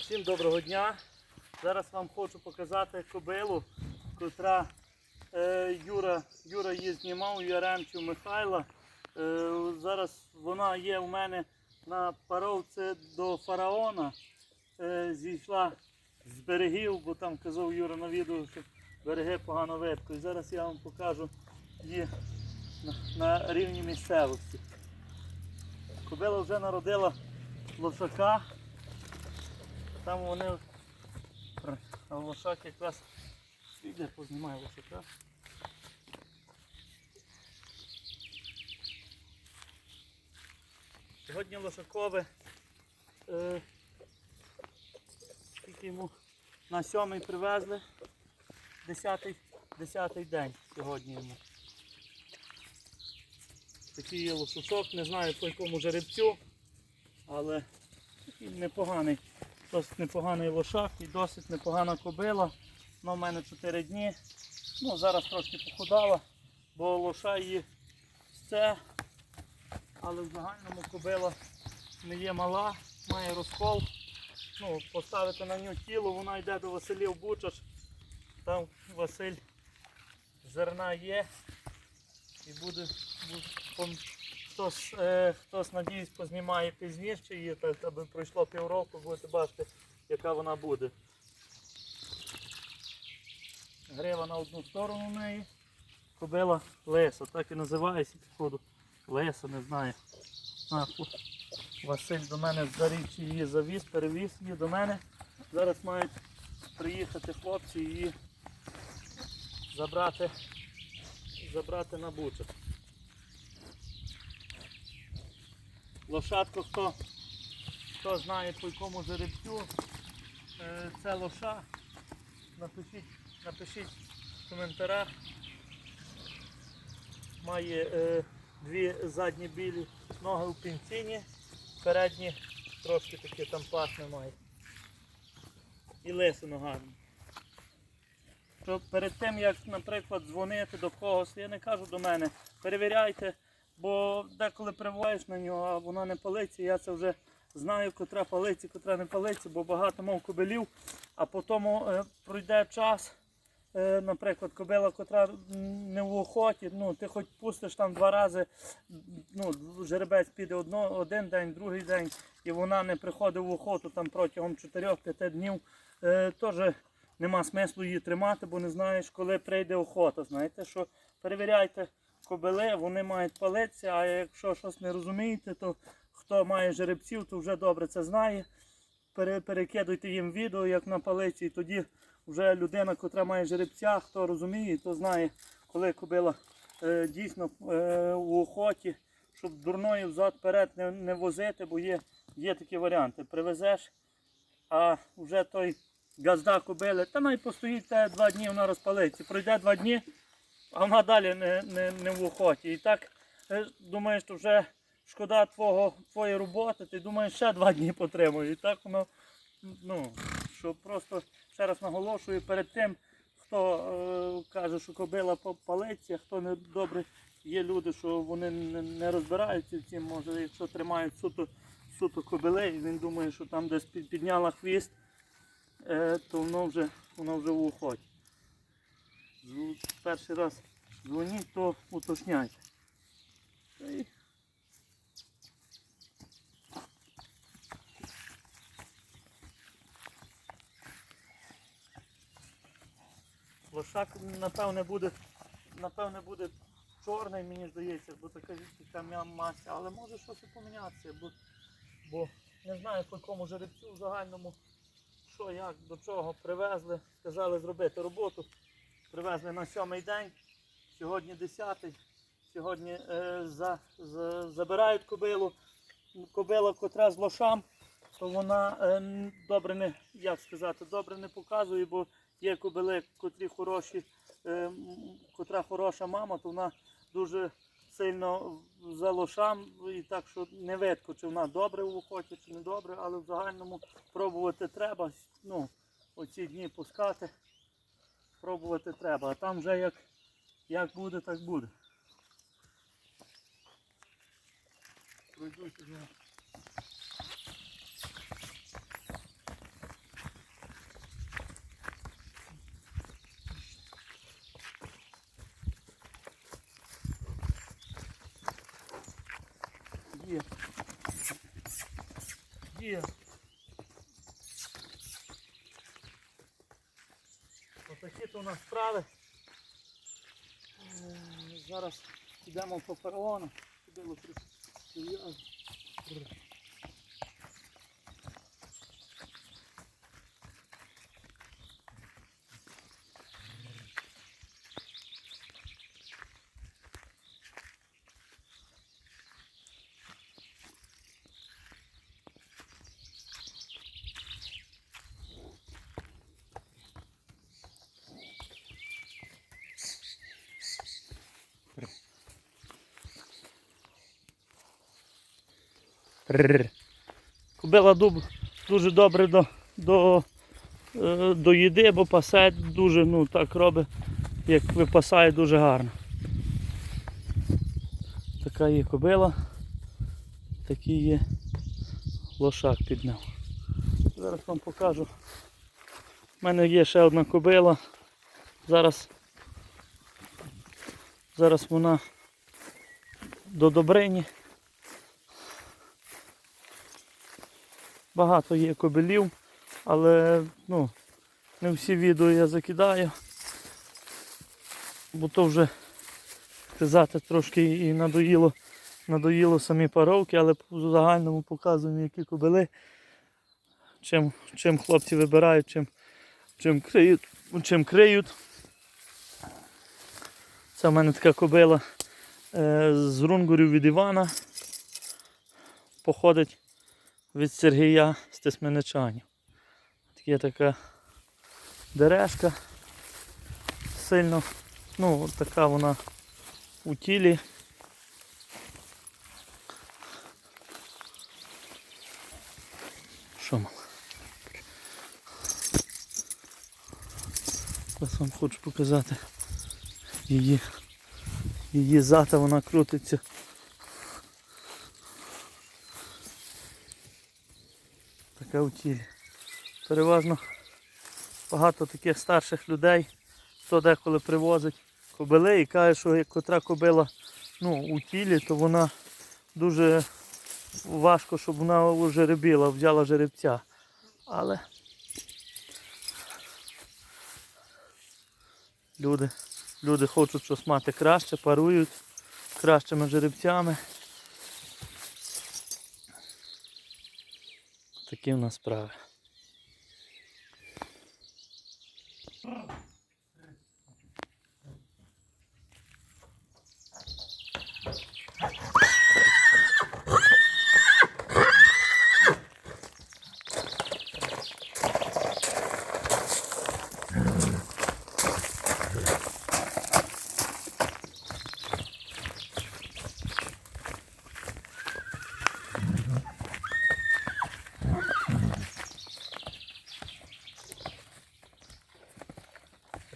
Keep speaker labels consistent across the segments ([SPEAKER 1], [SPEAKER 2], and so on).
[SPEAKER 1] Всім доброго дня. Зараз вам хочу показати кобилу, котра е, Юра, Юра її знімав, Яремчу Михайла. Е, зараз вона є у мене на паровці до фараона. Е, зійшла з берегів, бо там казав Юра на відео, що береги погано видко. І зараз я вам покажу її на, рівні місцевості. Кобила вже народила лошака. Там вони лошак якраз іде познімає лошака. Сьогодні лошакове е, йому на сьомий привезли. Десятий, десятий день сьогодні йому. Такий є лошачок, не знаю по якому жеребцю, але такий непоганий. Досить непоганий лошак і досить непогана кобила. Вона в мене 4 дні. Ну, зараз трошки похудала, бо лоша її це. Але в загальному кобила не є мала, має розкол. Ну, поставити на нього тіло, вона йде до Василів Бучаш. Там Василь зерна є. І буде, буде хтось, е, хтось надіюсь, познімає пізніше її, так аби пройшло півроку, будете бачити, яка вона буде. Грива на одну сторону в неї. Кобила леса, так і називається походу. Леса, не знаю. А. Василь до мене з Заріччя її завіз, перевіз її до мене. Зараз мають приїхати хлопці і її забрати, забрати на бучок. Лошадку, хто, хто знає по якому жеребцю, е, це лоша. Напишіть, напишіть в коментарях. Має е, дві задні білі ноги у пінціні, передні трошки такі там пасми має. І лисину гарно. Що перед тим, як, наприклад, дзвонити до когось, я не кажу до мене, перевіряйте, бо деколи прививаєш на нього, а вона не палиться, я це вже знаю, котра палиться, котра не палиться, бо багато мав кобилів, а потім е, пройде час, наприклад, кобила, котра не в охоті, ну, ти хоч пустиш там два рази, ну, жеребець піде одно, один день, другий день, і вона не приходить в охоту там протягом 4-5 днів, е, теж нема смислу її тримати, бо не знаєш, коли прийде охота. Знаєте, що перевіряйте кобили, вони мають палитися, а якщо щось не розумієте, то хто має жеребців, то вже добре це знає. Пере- Перекидуйте їм відео, як на палиці, і тоді вже людина, котра має жеребця, хто розуміє, то знає, коли кобила е, дійсно е, у охоті, щоб дурної взад вперед не, не возити, бо є, є такі варіанти. Привезеш, а вже той газда кобили, та навіть постоїть те два дні, вона розпалиться. Пройде два дні, а вона далі не, не, не в охоті. І так е, думаєш, що вже шкода твого, твоєї роботи, ти думаєш, ще два дні потримую. І так воно, ну, що просто ще раз наголошую перед тим, хто е, каже, що кобила палиться, хто не добре, є люди, що вони не, розбираються в цім, може, якщо тримають суто, суто кобили, і він думає, що там десь підняла хвіст, е, то воно вже, воно вже в. Зв- Перший раз дзвоніть, то уточняйте. Лошак, напевне, буде, напевне, буде чорний, мені здається, бо така така мася, але може щось і помінятися, бо, бо не знаю по якому жеребцю в загальному, що, як, до чого привезли, сказали зробити роботу. Привезли на сьомий день, сьогодні десятий, сьогодні е, за, за, забирають кобилу. Кобила, котра з лошам, то вона е, добре не, як сказати, добре не показує, бо є кобили, котрі хороші, е, котра хороша мама, то вона дуже сильно за лошам, і так що не видко, чи вона добре в охоті, чи не добре, але в загальному пробувати треба. Ну, оці дні пускати, пробувати треба. А там вже як, як буде, так буде. Пройдуся з ним. Є. Є. Отакі то у нас справи. Е, Зараз йдемо по фараону. Підемо прив'язано. Кобила дуб дуже добре до, до, е, до їди, бо пасе дуже, ну так робить, як випасає дуже гарно. Така є кобила, такий є лошак під ним. Зараз вам покажу. У мене є ще одна кобила. Зараз, зараз вона до Добрині. Багато є кобилів, але ну, не всі відео я закидаю, бо то вже казати трошки і надоїло, надоїло самі паровки, але в загальному показуємо, які кобили, чим, чим хлопці вибирають, чим, чим, криють, чим криють. Це в мене така кобила е, з рунгурів від Івана. Походить від Сергія Стесменичанів. Є така дерешка. Сильно, ну, така вона у тілі. Що мала? Зараз вам хочу показати її, її зата, вона крутиться. У. Переважно багато таких старших людей, хто деколи привозить кобили і каже, що котра кобила ну, у тілі, то вона дуже важко, щоб вона жеребіла, взяла жеребця. Але люди, люди хочуть щось мати краще, парують кращими жеребцями. Такі в нас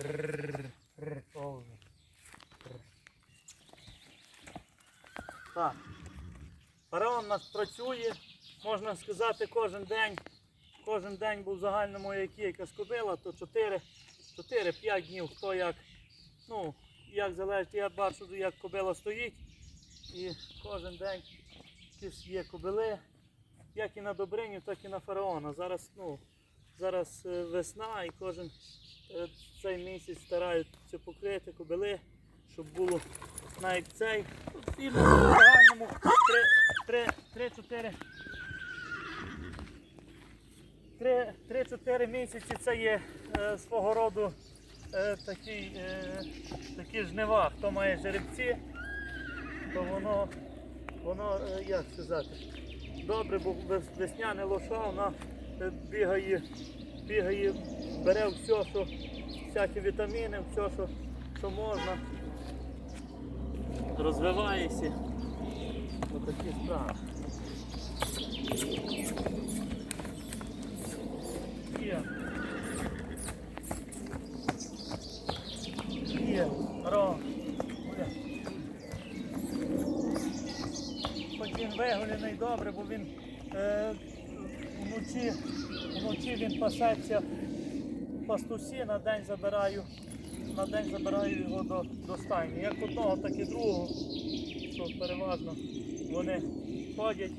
[SPEAKER 1] справи. Так. Фараон у нас працює, можна сказати, кожен день. Кожен день був в загальному як якась кобила, то 4 4-5 днів, хто як. Ну, як залежить, я бачу, як кобила стоїть. І кожен день якісь є кобили, як і на Добрині, так і на фараона. Зараз, ну, зараз е, весна і кожен е, цей місяць стараються покрити кобили, щоб було навіть цей. Тут і в загальному 3-4 3-4 місяці це є е, свого роду такі, такі жнива. Хто має жеребці, то воно, воно як сказати, добре, бо вес- весняне лоша, вона бігає, бігає, бере все, що, всякі вітаміни, все, що, що можна. розвиваєшся. Отакі справи. Є. Є. Ро. Хоч він вигулений добре, бо він е, вночі, вночі він пасеться пастусі, на день забираю, на день забираю його до, до стайні. Як одного, так і другого, що переважно вони ходять.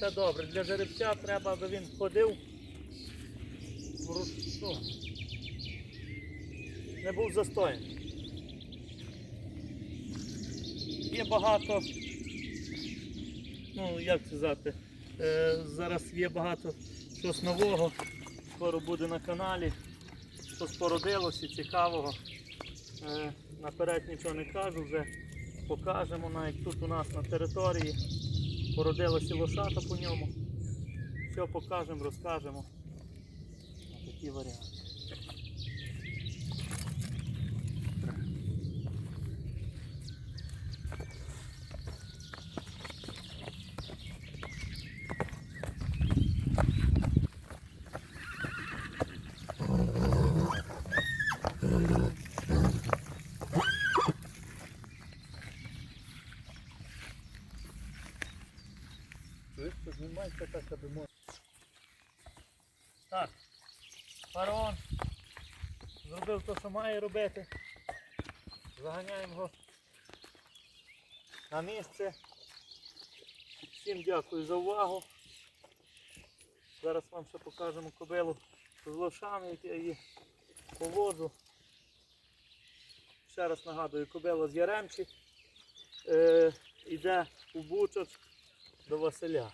[SPEAKER 1] Це добре. Для жеребця треба, аби він ходив. в Ну, не був застоєний. Є багато, ну як сказати, е, зараз є багато щось нового, скоро буде на каналі, що спородилося цікавого. Е, наперед нічого не кажу, вже покажемо навіть тут у нас на території. Породилося лошата по ньому. Все покажемо, розкажемо. Такі варіанти. Чуєш, так, аби можна. Так, фараон зробив те, що має робити. Заганяємо його на місце. Всім дякую за увагу. Зараз вам ще покажемо кобилу з лошами, які я її поводжу. Ще раз нагадую, кобила з Яремчі е, йде у Бучач до Василя.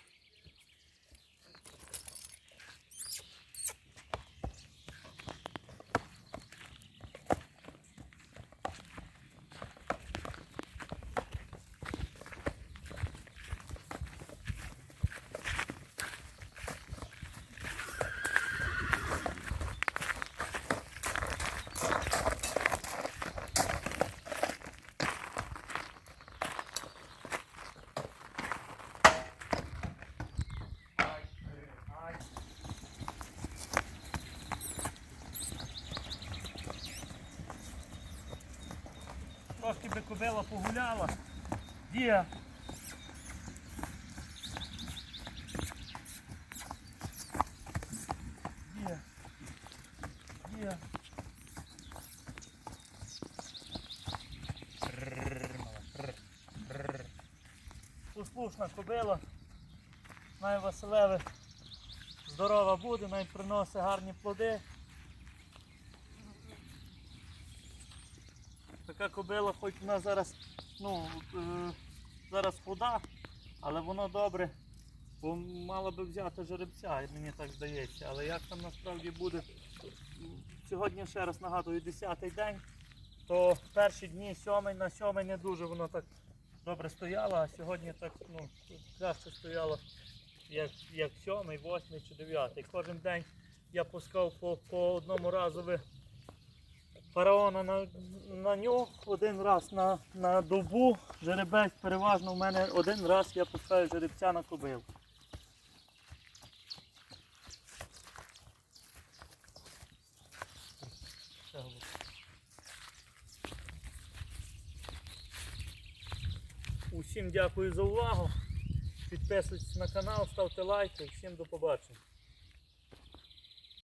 [SPEAKER 1] Трошки би кобила погуляла. Дія. Дія. Дія. Послушна кобила. Най Василеве здорова буде, най приносить гарні плоди. Така кобила, хоч вона зараз, ну, е, зараз худа, але воно добре, бо мала би взяти жеребця, мені так здається. Але як там насправді буде, сьогодні ще раз нагадую, 10-й день, то перші дні сьомий на сьомий не дуже воно так добре стояло, а сьогодні так ну, краще стояло, як, як сьомий, восьмий чи дев'ятий. Кожен день я пускав по, по одному разові фараона на, на нього один раз на, на добу. Жеребець переважно в мене один раз я пускаю жеребця на кобилу. Усім дякую за увагу. Підписуйтесь на канал, ставте лайки. Всім до побачення.